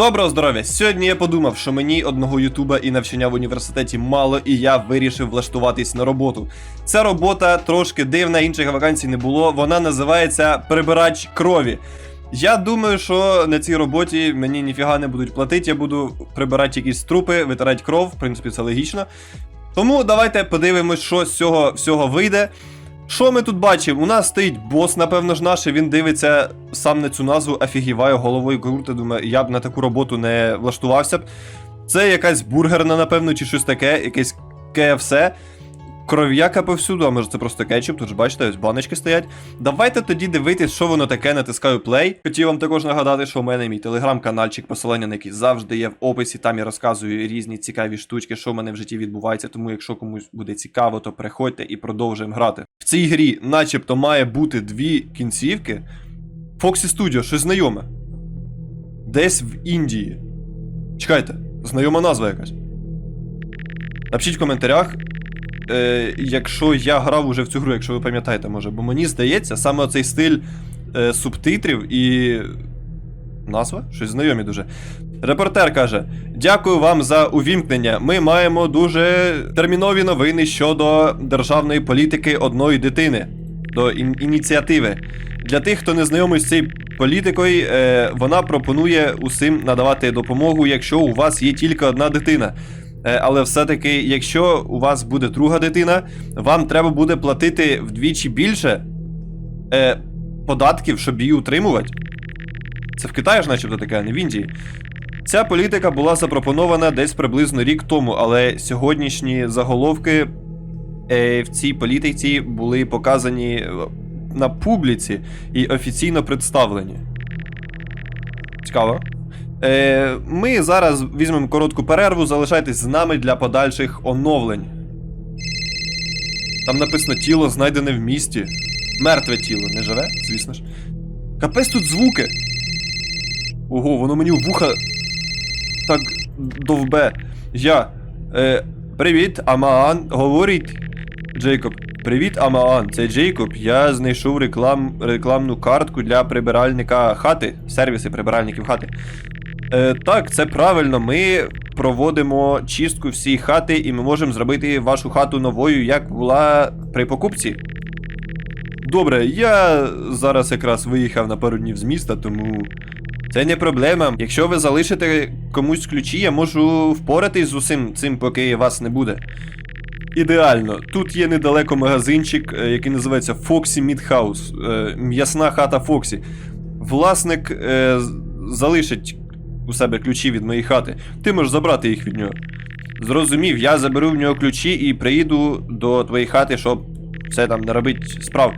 Доброго здоров'я! Сьогодні я подумав, що мені одного ютуба і навчання в університеті мало, і я вирішив влаштуватись на роботу. Ця робота трошки дивна, інших вакансій не було. Вона називається прибирач крові. Я думаю, що на цій роботі мені ніфіга не будуть платити, я буду прибирати якісь трупи, витирати кров, в принципі, це логічно. Тому давайте подивимось, що з цього всього вийде. Що ми тут бачимо? У нас стоїть бос, напевно ж наш, він дивиться сам на цю назву, офігіває головою круто. Думаю, я б на таку роботу не влаштувався б. Це якась бургерна, напевно, чи щось таке, якесь KFC. Кров'яка повсюду, а може це просто кетчуп, тут ж бачите, ось баночки стоять. Давайте тоді дивитись, що воно таке, натискаю play. Хотів вам також нагадати, що у мене мій телеграм-канальчик, посилання на який завжди є в описі. Там я розказую різні цікаві штучки, що в мене в житті відбувається. Тому, якщо комусь буде цікаво, то приходьте і продовжуємо грати. Цій грі, начебто, має бути дві кінцівки. Foxy Studio, щось знайоме. Десь в Індії. Чекайте, знайома назва якась. Напишіть в коментарях, е, якщо я грав уже в цю гру, якщо ви пам'ятаєте, може. Бо мені здається, саме цей стиль е, субтитрів і. Назва? Щось знайомі дуже. Репортер каже: Дякую вам за увімкнення. Ми маємо дуже термінові новини щодо державної політики одної дитини до ін- ініціативи. Для тих, хто не знайомий з цією політикою, е, вона пропонує усім надавати допомогу, якщо у вас є тільки одна дитина. Е, Але все-таки, якщо у вас буде друга дитина, вам треба буде платити вдвічі більше е, податків, щоб її утримувати. Це в Китаї ж, начебто таке, а не в Індії. Ця політика була запропонована десь приблизно рік тому, але сьогоднішні заголовки е, в цій політиці були показані е, на публіці і офіційно представлені. Цікаво. Е, ми зараз візьмемо коротку перерву, залишайтесь з нами для подальших оновлень. Там написано тіло знайдене в місті. Мертве тіло, не живе, звісно ж. Капець тут звуки. Ого, воно мені в вуха так довбе. Я. Е, привіт, Амаан. Говорить Джейкоб. Привіт, Амаан. Це Джейкоб. Я знайшов реклам, рекламну картку для прибиральника хати. Сервіси прибиральників хати. Е, так, це правильно. Ми проводимо чистку всієї хати, і ми можемо зробити вашу хату новою, як була при покупці. Добре, я зараз якраз виїхав на пару днів з міста, тому це не проблема. Якщо ви залишите комусь ключі, я можу впоратись з усім цим, поки вас не буде. Ідеально. Тут є недалеко магазинчик, е, який називається Foxy Meat House. е, М'ясна хата Фоксі. Власник е, залишить у себе ключі від моєї хати. Ти можеш забрати їх від нього. Зрозумів, я заберу в нього ключі і приїду до твоєї хати, щоб все там не робити справ.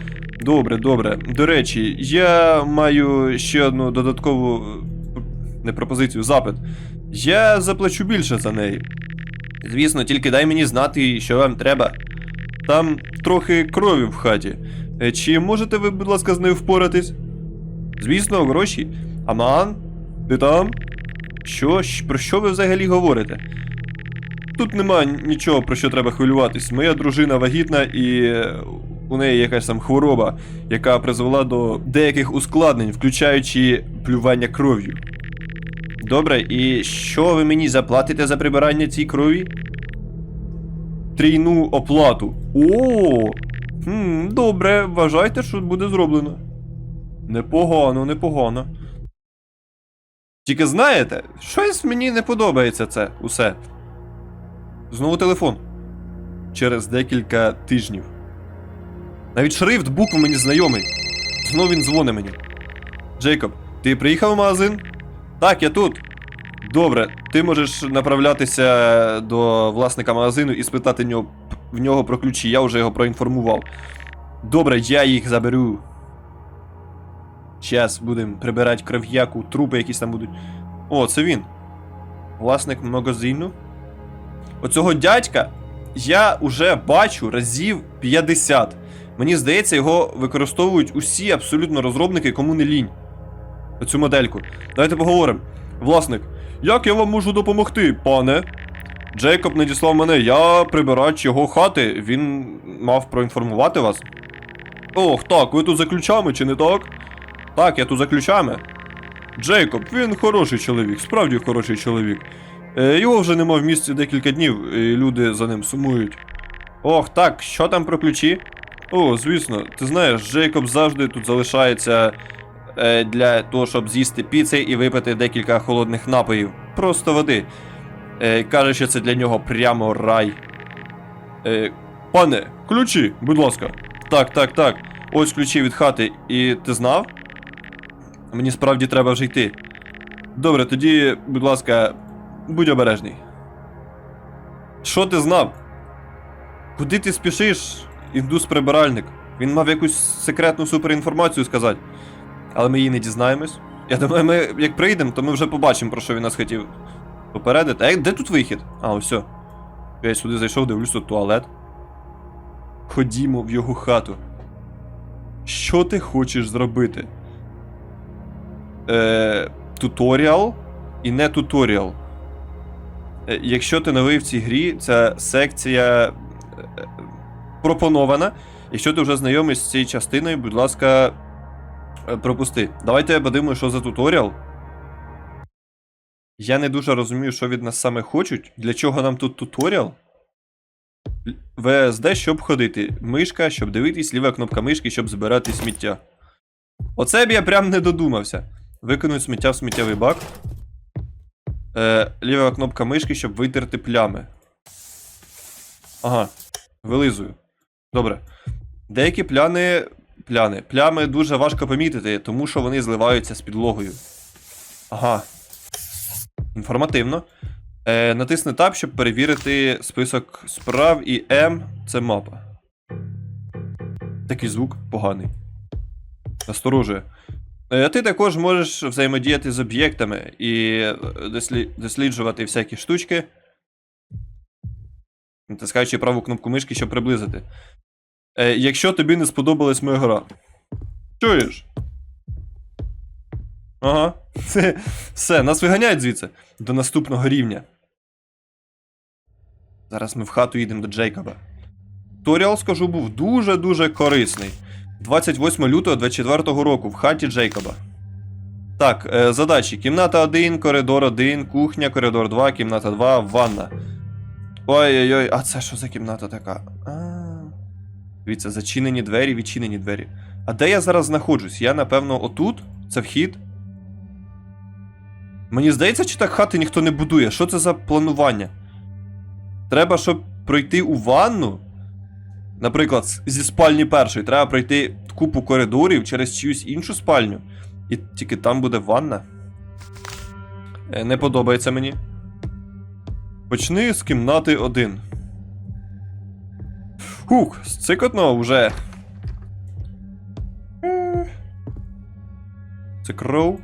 Добре, добре. До речі, я маю ще одну додаткову е, не пропозицію, запит. Я заплачу більше за неї. Звісно, тільки дай мені знати, що вам треба. Там трохи крові в хаті. Е, Чи можете ви, будь ласка, з нею впоратись? Звісно, гроші. Аман? Ти там? Що? Про що ви взагалі говорите? Тут нема нічого, про що треба хвилюватись. Моя дружина вагітна і е, у неї якась там хвороба, яка призвела до деяких ускладнень, включаючи плювання кров'ю. Добре, і що ви мені заплатите за прибирання цій крові? Трійну оплату. О! Хм, добре, вважайте, що буде зроблено. Непогано, непогано. Тільки знаєте, щось мені не подобається це усе. Знову телефон. Через декілька тижнів. Навіть шрифт букв мені знайомий. Знову він дзвонить мені. Джейкоб, ти приїхав в магазин? Так, я тут. Добре, ти можеш направлятися до власника магазину і спитати в нього, про ключі. Я вже його проінформував. Добре, я їх заберу. Зараз будемо прибирати кров'яку, трупи якісь там будуть. О, це він. Власник магазину. Оцього дядька я уже бачу разів 50. Мені здається, його використовують усі абсолютно розробники, кому не лінь. Оцю модельку. Давайте поговоримо. Власник, як я вам можу допомогти, пане? Джейкоб надіслав мене, я прибирач його хати, він мав проінформувати вас. Ох, так, ви тут за ключами, чи не так? Так, я тут за ключами. Джейкоб, він хороший чоловік, справді хороший чоловік. Е, його вже нема в місті декілька днів, і люди за ним сумують. Ох, так, що там про ключі? О, звісно, ти знаєш, Джейкоб завжди тут залишається е, для того, щоб з'їсти піци і випити декілька холодних напоїв. Просто води. Е, каже, що це для нього прямо рай. Е, пане, ключі, будь ласка. Так, так, так. Ось ключі від хати. І ти знав? Мені справді треба вже йти. Добре, тоді, будь ласка, будь обережний. Що ти знав? Куди ти спішиш, індус-прибиральник? Він мав якусь секретну суперінформацію сказати. Але ми її не дізнаємось. Я думаю, ми як прийдемо, то ми вже побачимо, про що він нас хотів попередити. А де тут вихід? А, ось. все. Я сюди зайшов, дивлюсь, тут туалет. Ходімо в його хату. Що ти хочеш зробити? Е, туторіал і не туторіал. Е, якщо ти новий в цій грі, ця секція е, пропонована. Якщо ти вже знайомий з цією частиною, будь ласка, е, пропусти. Давайте подивимося, що за туторіал. Я не дуже розумію, що від нас саме хочуть. Для чого нам тут туторіал? ВСД, щоб ходити. Мишка, щоб дивитись, ліва кнопка мишки, щоб збирати сміття. Оце б я прям не додумався. Викинуть сміття в сміттєвий бак. Е, ліва кнопка мишки, щоб витерти плями. Ага, вилизую. Добре. Деякі пляни. Пляни. Плями дуже важко помітити, тому що вони зливаються з підлогою. Ага. Інформативно. Е, натисни Tab, щоб перевірити список справ, і М це мапа. Такий звук поганий. Насторожує. Е, ти також можеш взаємодіяти з об'єктами і е, досліджувати всякі штучки. Натискаючи праву кнопку мишки, щоб приблизити. Е, якщо тобі не сподобалась моя гра. Чуєш? Ага. Все, нас виганяють звідси до наступного рівня. Зараз ми в хату їдемо до Джейкоба. Туторіал, скажу, був дуже-дуже корисний. 28 лютого 24 року в хаті Джейкоба. Так, е, задачі: кімната 1, коридор 1, кухня, коридор 2, кімната 2, ванна. Ой-ой-ой, а це що за кімната така? Дивіться, зачинені двері, відчинені двері. А де я зараз знаходжусь? Я, напевно, отут? Це вхід? Мені здається, чи так хати ніхто не будує. Що це за планування? Треба, щоб пройти у ванну. Наприклад, зі спальні першої треба пройти купу коридорів через чиюсь іншу спальню. І тільки там буде ванна. Е, Не подобається мені. Почни з кімнати 1. Хух, цикотно вже. Це кров.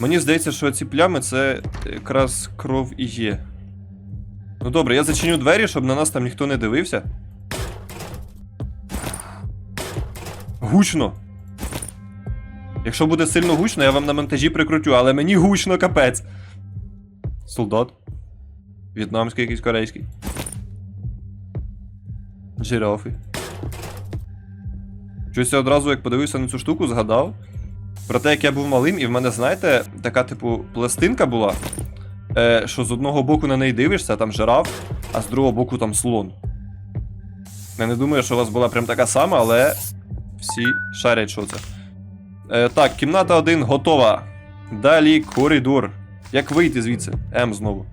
Мені здається, що ці плями це якраз кров і є. Ну добре, я зачиню двері, щоб на нас там ніхто не дивився. Гучно. Якщо буде сильно гучно, я вам на монтажі прикрутю, але мені гучно капець. Солдат. В'єтнамський якийсь корейський. Жирафи. Щось я одразу, як подивився на цю штуку, згадав. Про те, як я був малим, і в мене, знаєте, така, типу, пластинка була. Е, що з одного боку на неї дивишся, там жираф, а з другого боку там слон. Я не думаю, що у вас була прям така сама, але всі шарять, що це. Е, так, кімната 1 готова. Далі коридор. Як вийти звідси? М знову.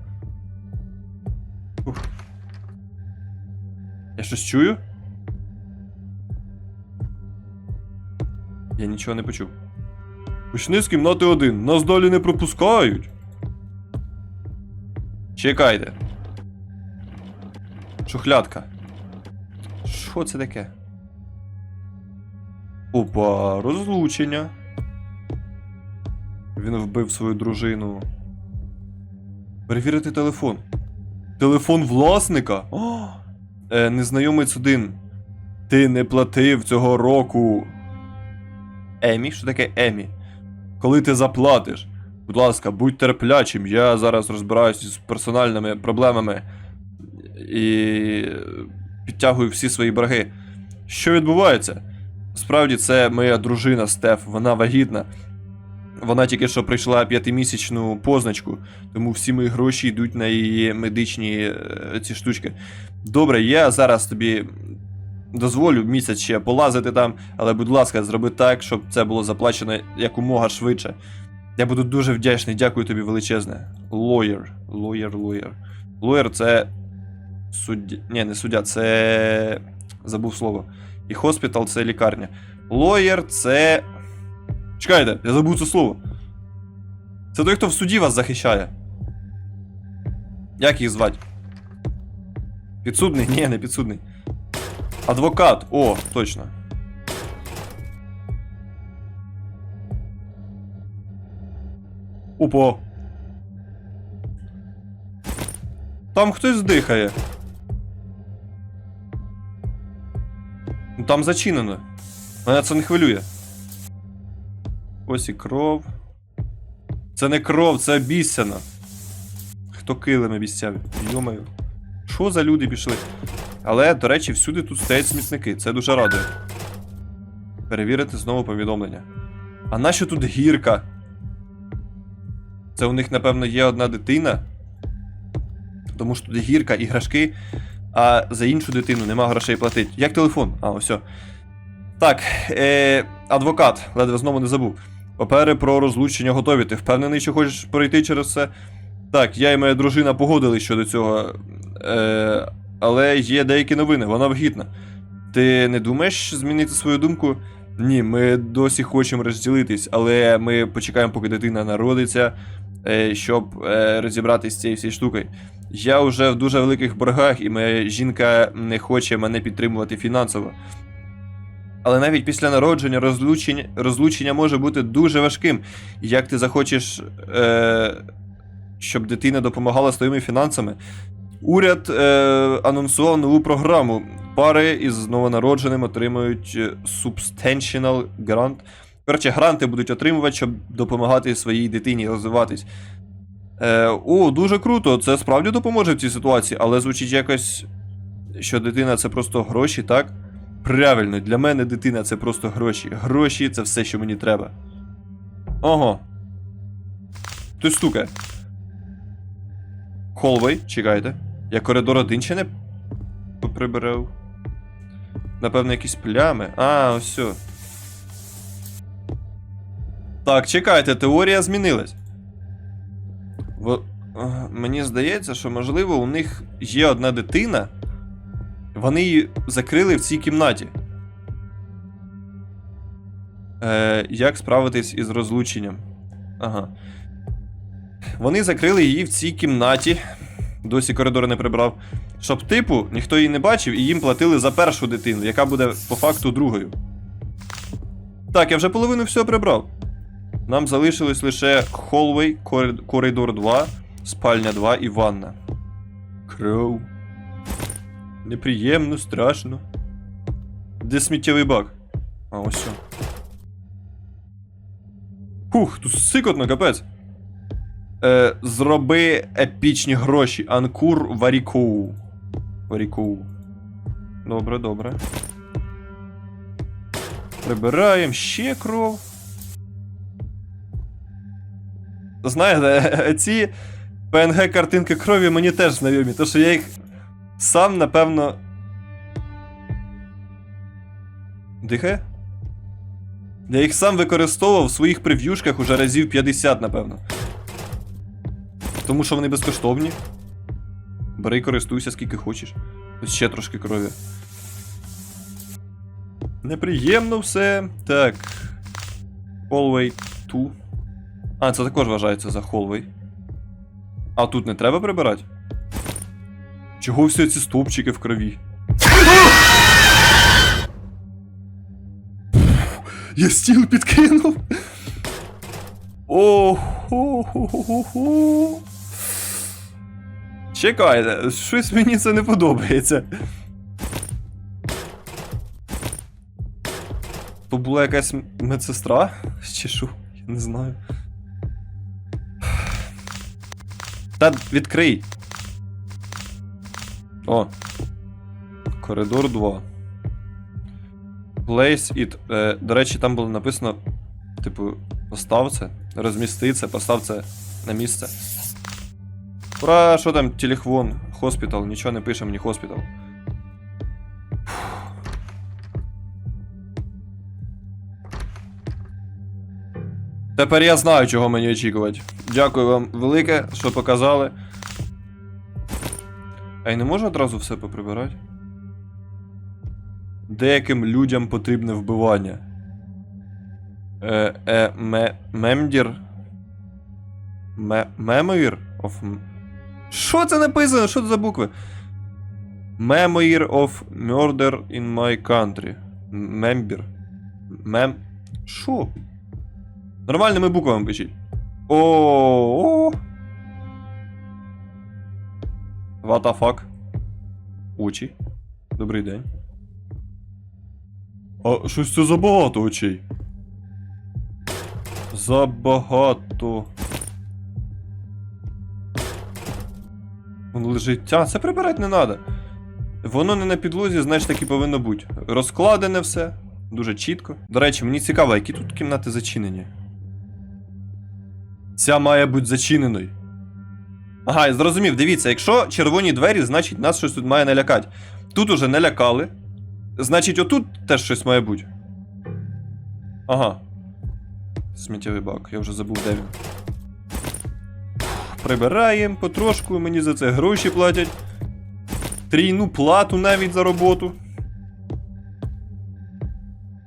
Я щось чую? Я нічого не почув. Почни з кімнати 1. Нас далі не пропускають. Чекайте. Шухлядка. Що це таке? Опа, розлучення. Він вбив свою дружину. Перевірити телефон. Телефон власника? О! Е, незнайомець один. Ти не платив цього року. Емі? Що таке Емі? Коли ти заплатиш? Будь ласка, будь терплячим, я зараз розбираюся з персональними проблемами і підтягую всі свої борги. Що відбувається? Справді, це моя дружина Стеф, вона вагітна. Вона тільки що пройшла п'ятимісячну позначку, тому всі мої гроші йдуть на її медичні е, ці штучки. Добре, я зараз тобі дозволю місяць ще полазити там, але будь ласка, зроби так, щоб це було заплачено якомога швидше. Я буду дуже вдячний, дякую тобі величезне. Лоєр. Лоєр, лоєр. Лоєр це. Суддя. Ні, не суддя, це. Забув слово. І хоспітал це лікарня. Лоєр це. Чекайте, я забув це слово. Це той, хто в суді вас захищає. Як їх звати? Підсудний? Ні, не підсудний. Адвокат. О, точно. Опа. Там хтось дихає. Ну там зачинено. Мене це не хвилює. Ось і кров. Це не кров, це обіцяно. Хто килими обіцяв? Йомаю. Що за люди пішли? Але, до речі, всюди тут стоять смітники, це дуже радує. Перевірити знову повідомлення. А нащо тут гірка? Це у них, напевно, є одна дитина. Тому що тут гірка, іграшки, а за іншу дитину нема грошей платити. Як телефон? А, ось. Так, е, адвокат, ледве знову не забув. Папери про розлучення готові. Ти впевнений, що хочеш пройти через це? Так, я і моя дружина погодились щодо цього. Е, але є деякі новини, вона вагітна. Ти не думаєш змінити свою думку? Ні, ми досі хочемо розділитись, але ми почекаємо, поки дитина народиться, е, щоб е, розібратись з цією всією штукою. Я вже в дуже великих боргах, і моя жінка не хоче мене підтримувати фінансово. Але навіть після народження розлучення, розлучення може бути дуже важким. Як ти захочеш, е, щоб дитина допомагала з твоїми фінансами? Уряд е, анонсував нову програму. Пари із новонародженим отримують е, Substantial Grant. Коротше, гранти будуть отримувати, щоб допомагати своїй дитині розвиватись. Е, о, дуже круто. Це справді допоможе в цій ситуації, але звучить якось, що дитина це просто гроші, так? Правильно, для мене дитина це просто гроші. Гроші це все, що мені треба. Ого. Хтось стукає. Холвей, чекайте. Я коридор один ще не прибирав. Напевно, якісь плями. А, ось. все. Так, чекайте, теорія змінилась. В... Мені здається, що можливо у них є одна дитина. Вони її закрили в цій кімнаті. Е, як справитись із розлученням? Ага. Вони закрили її в цій кімнаті. Досі коридор не прибрав. Щоб, типу, ніхто її не бачив, і їм платили за першу дитину, яка буде по факту другою. Так, я вже половину всього прибрав. Нам залишилось лише холвей, коридор 2, спальня 2 і ванна. Кров. Неприємно, страшно. Де сміттєвий бак? А, ось. що. Фух, тут сикотно, капець. Е, зроби епічні гроші. Анкур Варікоу. Варікоу. Добре, добре. Прибираємо ще кров. Знаєте, ці PNG картинки крові мені теж знайомі, тому що я їх сам, напевно. Дихає? Я їх сам використовував в своїх прев'юшках уже разів 50, напевно. Тому що вони безкоштовні. Бери і користуйся скільки хочеш. Ось ще трошки крові. Неприємно все. Так. Hallway 2. А, це також вважається за hallway. А тут не треба прибирати? Чого всі ці стовпчики в крові? Я стіл підкинув. О-хо-хо-хо-хо. Чекайте, щось мені це не подобається. То була якась медсестра? Чи що? Я не знаю. Та відкрий. О. Коридор 2. Place it. Е, до речі, там було написано, типу, постав це. Розмісти це, постав це на місце. Про що там телефон, хоспітал, нічого не пише мені хоспітал. Тепер я знаю, чого мені очікувати. Дякую вам велике, що показали. А я не можу одразу все поприбирати? Деяким людям потрібне вбивання. Е, е, ме, мемдір. Ме, мемоїр? M- Що це написано? Що це за букви? Memoir of murder in my country. Мембір. Мем. Що? Нормальними буквами пишіть. О, о. What the fuck? Очі. Добрий день. А щось це забагато очей. Забагато. Воно лежить. А, це прибирати не треба. Воно не на підлозі, значить так і повинно бути. Розкладене все. Дуже чітко. До речі, мені цікаво, які тут кімнати зачинені. Ця має бути зачиненою. Ага, я зрозумів, дивіться, якщо червоні двері, значить нас щось тут має налякати. Тут уже не лякали. Значить, отут теж щось має бути. Ага. Сміттєвий бак, я вже забув, де він. Прибираємо потрошку, мені за це гроші платять. Трійну плату навіть за роботу.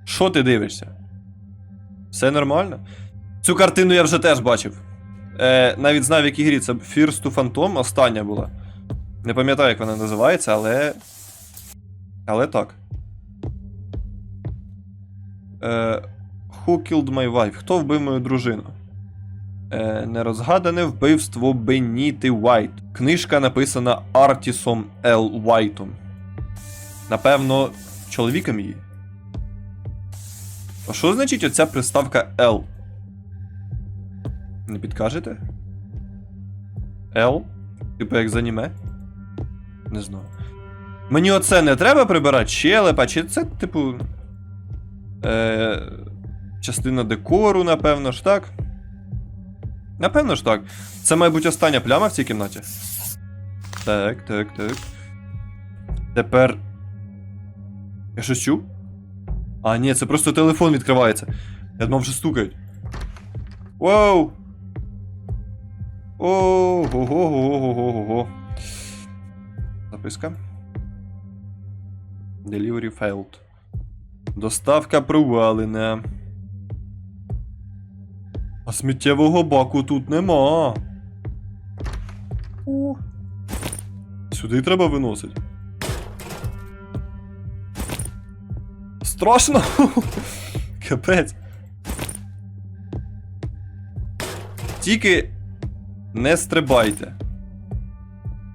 Що ти дивишся? Все нормально? Цю картину я вже теж бачив. Е, навіть знав, в якій грі це First to Phantom, остання була. Не пам'ятаю, як вона називається, але. Але так. Е, Who killed my wife? Хто вбив мою дружину? Е, нерозгадане вбивство Беніти Уайт. Книжка написана Артісом Л. Уайтом. Напевно, чоловіком її. А що значить оця приставка L? Не підкажете? L? Типу як з аніме? Не знаю. Мені оце не треба прибирати щелепа, чи це, типу. Е, частина декору, напевно ж, так? Напевно ж так. Це, мабуть, остання пляма в цій кімнаті. Так, так, так. Тепер. Я щось чув? А, ні, це просто телефон відкривається. Я думав, вже стукають. Воу! Ого-го-го-го-го-го. Записка. Delivery failed. Доставка провалена. А сміттєвого баку тут нема. О. Сюди треба виносити. Страшно! Капець. Тільки не стрибайте.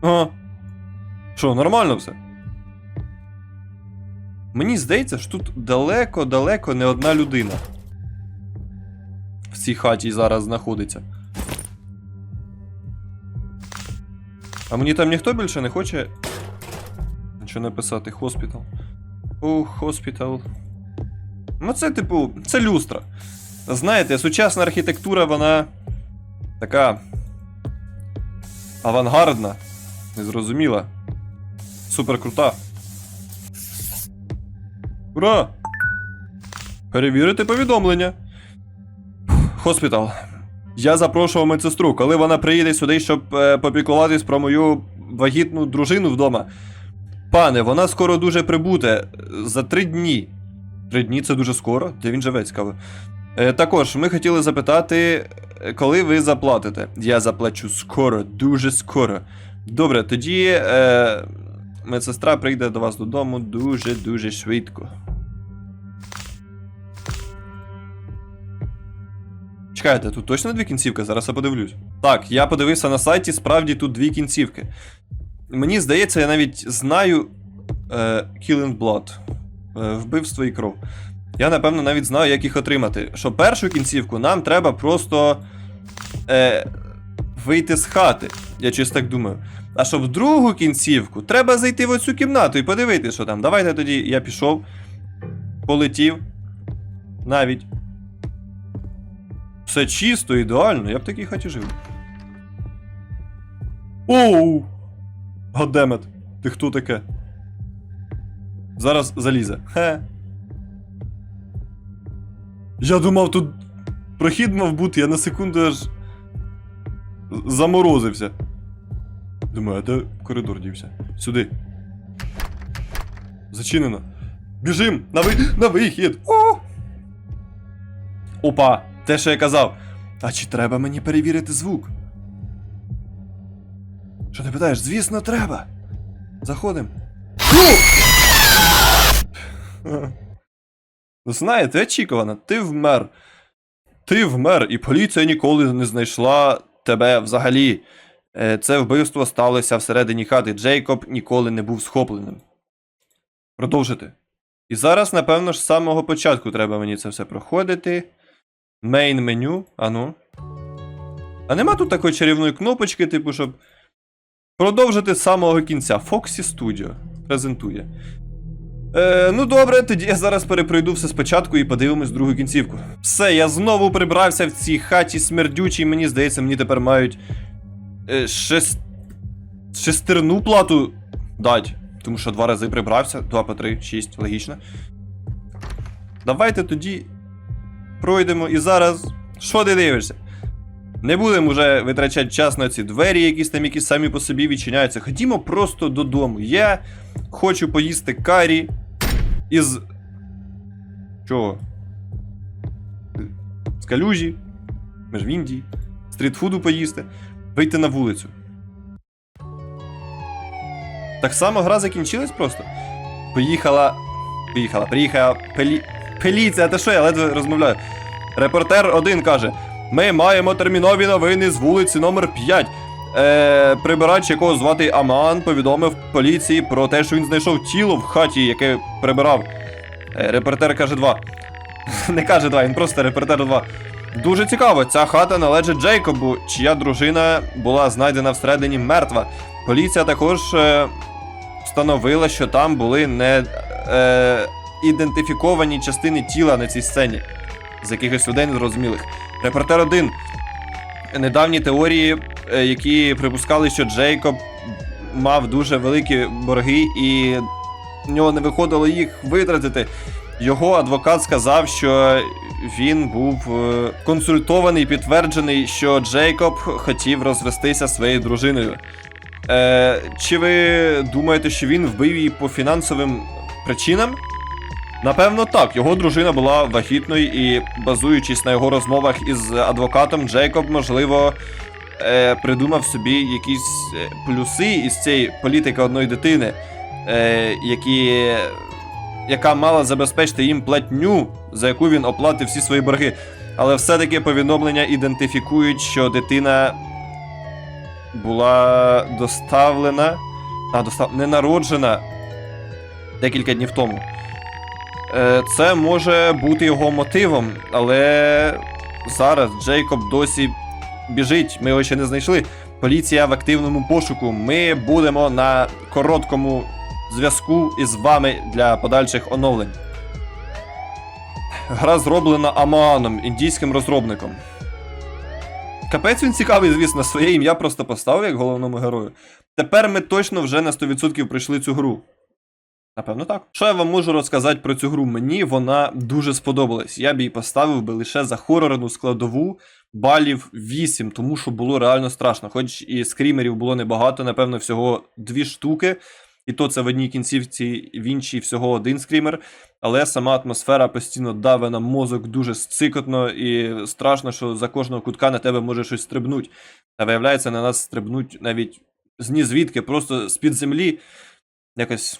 Ага. Що, нормально все? Мені здається, що тут далеко-далеко не одна людина. В цій хаті зараз знаходиться. А мені там ніхто більше не хоче. Нічого написати, хоспітал. О, хоспітал. Ну, це, типу, це люстра. Знаєте, сучасна архітектура, вона така. Авангардна, незрозуміла. Супер крута. Ура! Перевірити повідомлення. Хоспітал. Я запрошував медсестру, коли вона приїде сюди, щоб е, попіклуватись про мою вагітну дружину вдома. Пане, вона скоро дуже прибуде. За три дні. Три дні це дуже скоро. Де він живе, цікаво. Е, також ми хотіли запитати, коли ви заплатите. Я заплачу скоро, дуже скоро. Добре, тоді е, медсестра прийде до вас додому дуже-дуже швидко. Чекайте, тут точно дві кінцівки? Зараз я подивлюсь. Так, я подивився на сайті, справді тут дві кінцівки. Мені здається, я навіть знаю е, Kill and Blood. Е, вбивство і кров. Я, напевно, навіть знаю, як їх отримати. Що першу кінцівку нам треба просто е, вийти з хати. Я щось так думаю. А щоб другу кінцівку, треба зайти в оцю кімнату і подивитися, що там. Давайте тоді я пішов, полетів. Навіть. Все чисто, ідеально, я б такій хаті жив. Оу! Годемет, ти хто таке? Зараз залізе. Хе. Я думав, тут прохід мав бути, я на секунду аж заморозився. Думаю, а де коридор дівся? Сюди. Зачинено. Біжим! На, ви... на вихід! О! Опа! Те, що я казав. А чи треба мені перевірити звук? Що ти питаєш? Звісно, треба. Заходим. Ну, знаєте, очікувано, ти вмер. Ти вмер, і поліція ніколи не знайшла тебе взагалі. Е, Це вбивство сталося всередині хати. Джейкоб ніколи не був схопленим. Продовжити. І зараз, напевно ж, з самого початку треба мені це все проходити. Мейн меню. Ану. А нема тут такої чарівної кнопочки, типу, щоб продовжити з самого кінця. Foxy Studio презентує. Е, ну добре, тоді я зараз перепройду все спочатку і подивимось другу кінцівку. Все, я знову прибрався в цій хаті смердючій. Мені здається, мені тепер мають е, шест... шестерну плату дать. Тому що два рази прибрався, два по три, шість, логічно. Давайте тоді пройдемо і зараз. Що ти дивишся? Не будемо вже витрачати час на ці двері, якісь там, які самі по собі відчиняються. Ходімо просто додому. Я хочу поїсти карі із. Чого? З калюжі. Ми ж в Індії. Стрітфуду поїсти. Вийти на вулицю. Так само гра закінчилась просто. Поїхала. Поїхала, приїхала пелі... Пеліція, та що я ледве розмовляю. Репортер один каже: Ми маємо термінові новини з вулиці номер 5. Е, прибирач, якого звати Аман, повідомив поліції про те, що він знайшов тіло в хаті, яке прибирав. Е, репортер каже 2. Не каже 2, він просто репортер 2. Дуже цікаво, ця хата належить Джейкобу, чия дружина була знайдена всередині мертва. Поліція також е, встановила, що там були не е, ідентифіковані частини тіла на цій сцені. З якихось людей незрозумілих. Репортер 1. Недавні теорії, які припускали, що Джейкоб мав дуже великі борги і в нього не виходило їх витратити. Його адвокат сказав, що він був е, консультований, підтверджений, що Джейкоб хотів розвестися своєю дружиною. Е, чи ви думаєте, що він вбив її по фінансовим причинам? Напевно, так. Його дружина була вагітною і, базуючись на його розмовах із адвокатом, Джейкоб, можливо, е, придумав собі якісь е, плюси із цієї політики одної дитини, е, які, яка мала забезпечити їм платню, за яку він оплатив всі свої борги. Але все-таки повідомлення ідентифікують, що дитина була доставлена, а, достав... не народжена декілька днів тому. Е, Це може бути його мотивом, але зараз Джейкоб досі біжить, ми його ще не знайшли. Поліція в активному пошуку. Ми будемо на короткому зв'язку із вами для подальших оновлень. Гра зроблена Амааном, індійським розробником. Капець він цікавий, звісно, своє ім'я просто поставив як головному герою. Тепер ми точно вже на 100% пройшли цю гру. Напевно, так. Що я вам можу розказати про цю гру? Мені вона дуже сподобалась. Я б її поставив би лише за хорорну складову балів 8, тому що було реально страшно. Хоч і скрімерів було небагато, напевно, всього дві штуки. І то це в одній кінцівці, в іншій всього один скрімер. Але сама атмосфера постійно даве на мозок дуже цикотно і страшно, що за кожного кутка на тебе може щось стрибнуть. А виявляється, на нас стрибнуть навіть з ні звідки, просто з-під землі. Якось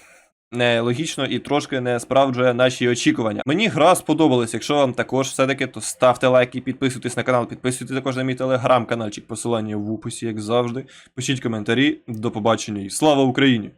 нелогічно і трошки не справджує наші очікування. Мені гра сподобалась. Якщо вам також все-таки, то ставте лайки, підписуйтесь на канал. Підписуйтесь також на мій телеграм-каналчик. Посилання в описі, як завжди. Пишіть коментарі. До побачення і слава Україні!